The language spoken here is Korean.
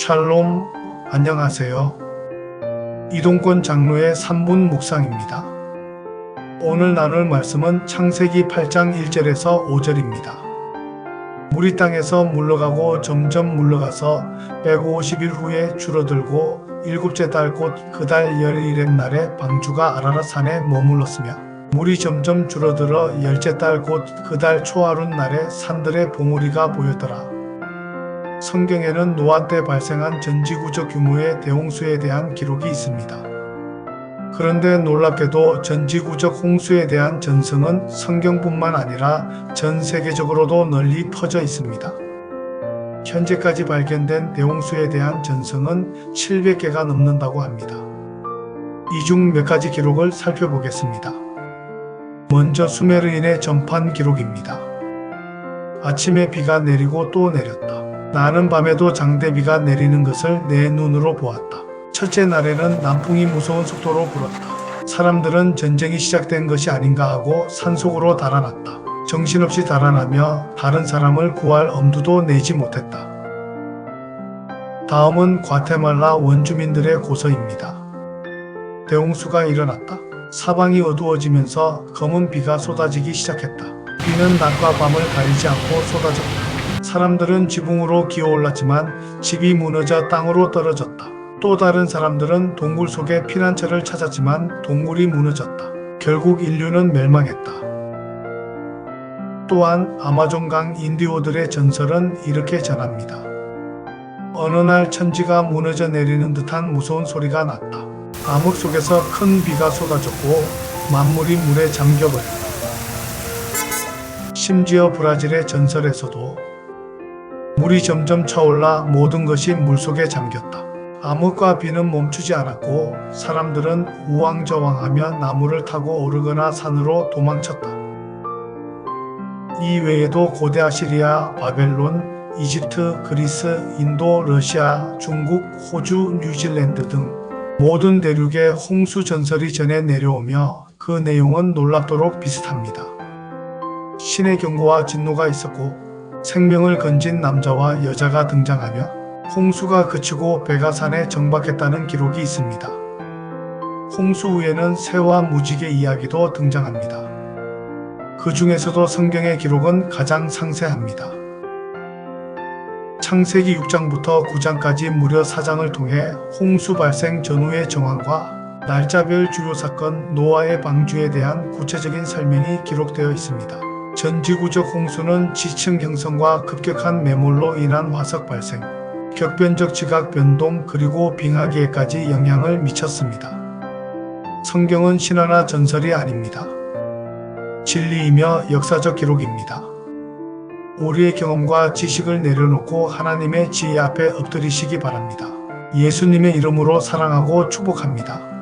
샬롬, 안녕하세요. 이동권 장로의 3분 묵상입니다. 오늘 나눌 말씀은 창세기 8장 1절에서 5절입니다. 물이 땅에서 물러가고 점점 물러가서 150일 후에 줄어들고 일곱째 달 곧 그 달 열일의 날에 방주가 아라라 산에 머물렀으며 물이 점점 줄어들어 열째 달 곧 그 달 초하룻 날에 산들의 봉우리가 보였더라. 성경에는 노아 때 발생한 전지구적 규모의 대홍수에 대한 기록이 있습니다. 그런데 놀랍게도 전지구적 홍수에 대한 전승은 성경뿐만 아니라 전 세계적으로도 널리 퍼져 있습니다. 현재까지 발견된 대홍수에 대한 전승은 700개가 넘는다고 합니다. 이 중 몇 가지 기록을 살펴보겠습니다. 먼저 수메르인의 전판 기록입니다. 아침에 비가 내리고 또 내렸다. 나는 밤에도 장대비가 내리는 것을 내 눈으로 보았다. 첫째 날에는 남풍이 무서운 속도로 불었다. 사람들은 전쟁이 시작된 것이 아닌가 하고 산속으로 달아났다. 정신없이 달아나며 다른 사람을 구할 엄두도 내지 못했다. 다음은 과테말라 원주민들의 고서입니다. 대홍수가 일어났다. 사방이 어두워지면서 검은 비가 쏟아지기 시작했다. 비는 낮과 밤을 가리지 않고 쏟아졌다. 사람들은 지붕으로 기어올랐지만 집이 무너져 땅으로 떨어졌다. 또 다른 사람들은 동굴 속에 피난처를 찾았지만 동굴이 무너졌다. 결국 인류는 멸망했다. 또한 아마존강 인디오들의 전설은 이렇게 전합니다. 어느 날 천지가 무너져 내리는 듯한 무서운 소리가 났다. 암흑 속에서 큰 비가 쏟아졌고 만물이 물에 잠겨버렸다. 심지어 브라질의 전설에서도 물이 점점 차올라 모든 것이 물속에 잠겼다. 암흑과 비는 멈추지 않았고 사람들은 우왕좌왕하며 나무를 타고 오르거나 산으로 도망쳤다. 이 외에도 고대 아시리아, 바벨론, 이집트, 그리스, 인도, 러시아, 중국, 호주, 뉴질랜드 등 모든 대륙에 홍수 전설이 전해 내려오며 그 내용은 놀랍도록 비슷합니다. 신의 경고와 진노가 있었고 생명을 건진 남자와 여자가 등장하며 홍수가 그치고 배가 산에 정박했다는 기록이 있습니다. 홍수 후에는 새와 무지개 이야기도 등장합니다. 그 중에서도 성경의 기록은 가장 상세합니다. 창세기 6장부터 9장까지 무려 4장을 통해 홍수 발생 전후의 정황과 날짜별 주요 사건 노아의 방주에 대한 구체적인 설명이 기록되어 있습니다. 전지구적 홍수는 지층 형성과 급격한 매몰로 인한 화석 발생, 격변적 지각 변동 그리고 빙하기에까지 영향을 미쳤습니다. 성경은 신화나 전설이 아닙니다. 진리이며 역사적 기록입니다. 우리의 경험과 지식을 내려놓고 하나님의 지혜 앞에 엎드리시기 바랍니다. 예수님의 이름으로 사랑하고 축복합니다.